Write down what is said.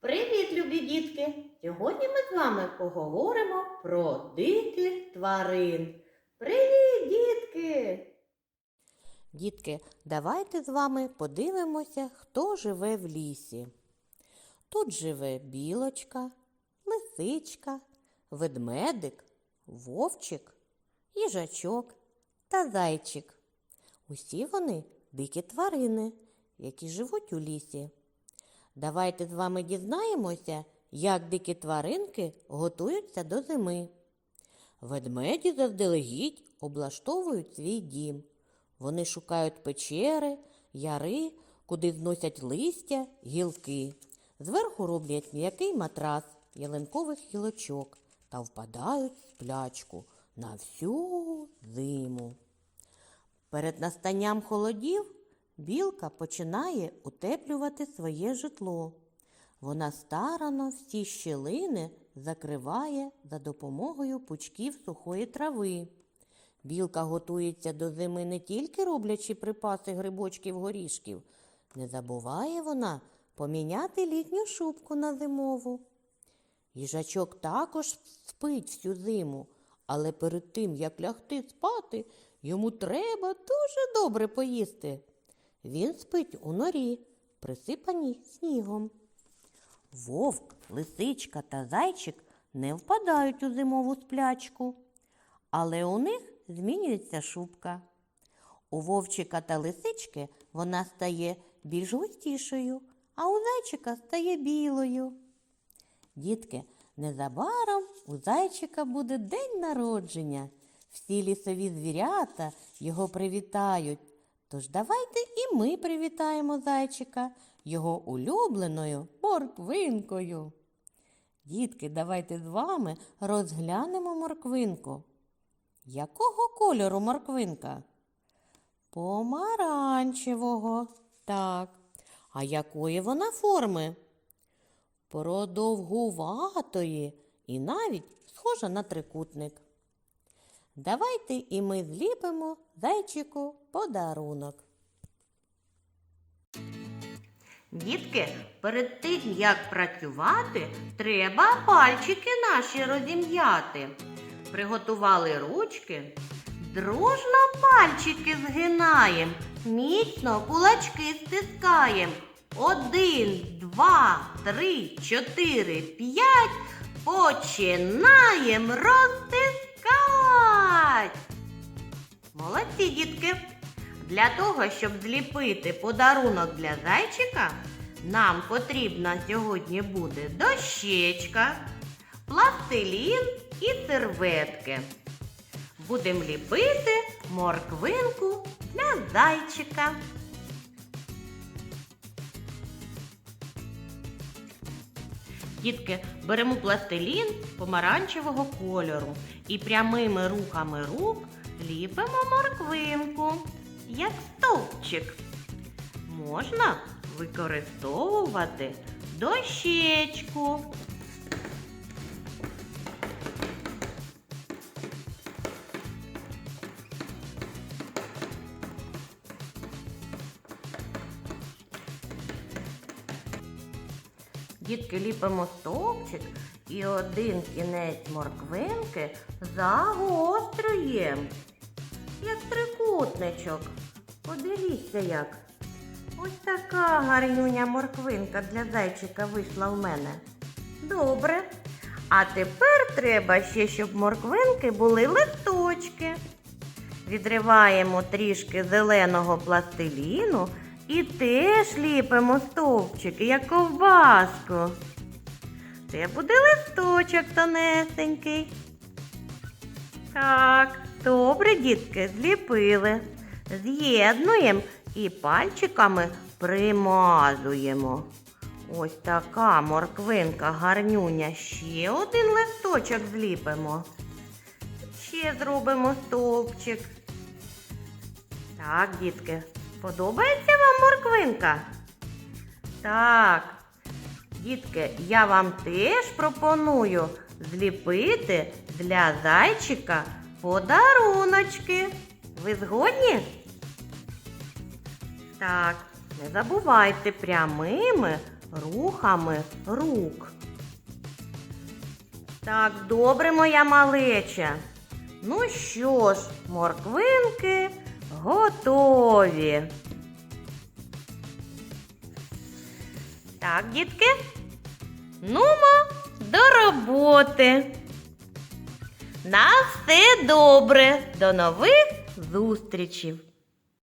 Привіт, любі дітки! Сьогодні ми з вами поговоримо про диких тварин. Привіт, дітки! Дітки, давайте з вами подивимося, хто живе в лісі. Тут живе білочка, лисичка, ведмедик, вовчик, їжачок та зайчик. Усі вони дикі тварини, які живуть у лісі. Давайте з вами дізнаємося, як дикі тваринки готуються до зими. Ведмеді заздалегідь облаштовують свій дім. Вони шукають печери, яри, куди зносять листя, гілки. Зверху роблять м'який матрас ялинкових гілочок та впадають в сплячку на всю зиму. Перед настанням холодів білка починає утеплювати своє житло. Вона старано всі щілини закриває за допомогою пучків сухої трави. Білка готується до зими не тільки роблячи припаси грибочків горішків. Не забуває вона поміняти літню шубку на зимову. Їжачок також спить всю зиму, але перед тим, як лягти спати, йому треба дуже добре поїсти. Він спить у норі, присипаній снігом. Вовк, лисичка та зайчик не впадають у зимову сплячку, але у них змінюється шубка. У вовчика та лисички вона стає більш густішою, а у зайчика стає білою. Дітки, незабаром у зайчика буде день народження. Всі лісові звірята його привітають. Тож давайте і ми привітаємо зайчика його улюбленою морквинкою. Дітки, давайте з вами розглянемо морквинку. Якого кольору морквинка? Помаранчевого. Так. А якої вона форми? Продовгуватої і навіть схожа на трикутник. Давайте і ми зліпимо зайчику подарунок. Дітки, перед тим, як працювати, треба пальчики наші розім'яти. Приготували ручки. Дружно пальчики згинаєм, міцно кулачки стискаєм. Один, два, три, чотири, п'ять. Починаєм розтискать. Молодці, дітки! Для того, щоб зліпити подарунок для зайчика, нам потрібна сьогодні буде дощечка, пластилін і серветки. Будемо ліпити морквинку для зайчика. Дітки, беремо пластилін помаранчевого кольору і прямими рухами рук ліпимо морквинку, як стовпчик. Можна використовувати дощечку. Дітки ліпимо стовпчик і один кінець морквинки загострюємо, як трикутничок. Подивіться як. Ось така гарнюня морквинка для зайчика вийшла в мене. Добре. А тепер треба ще, щоб морквинки були листочки. Відриваємо трішки зеленого пластиліну і теж ліпимо стовпчики, як ковбаску. Це буде листочок тонесенький. Так, добре, дітки, зліпили. З'єднуємо і пальчиками примазуємо. Ось така морквинка гарнюня. Ще один листочок зліпимо. Ще зробимо стовпчик. Так, дітки, подобається вам морквинка? Так, дітки, я вам теж пропоную зліпити для зайчика подаруночки. Ви згодні? Так, не забувайте прямими рухами рук. Так, добре, моя малеча. Ну що ж, морквинки готові. Так, дітки. Нумо до роботи. На все добре. До нових зустрічей.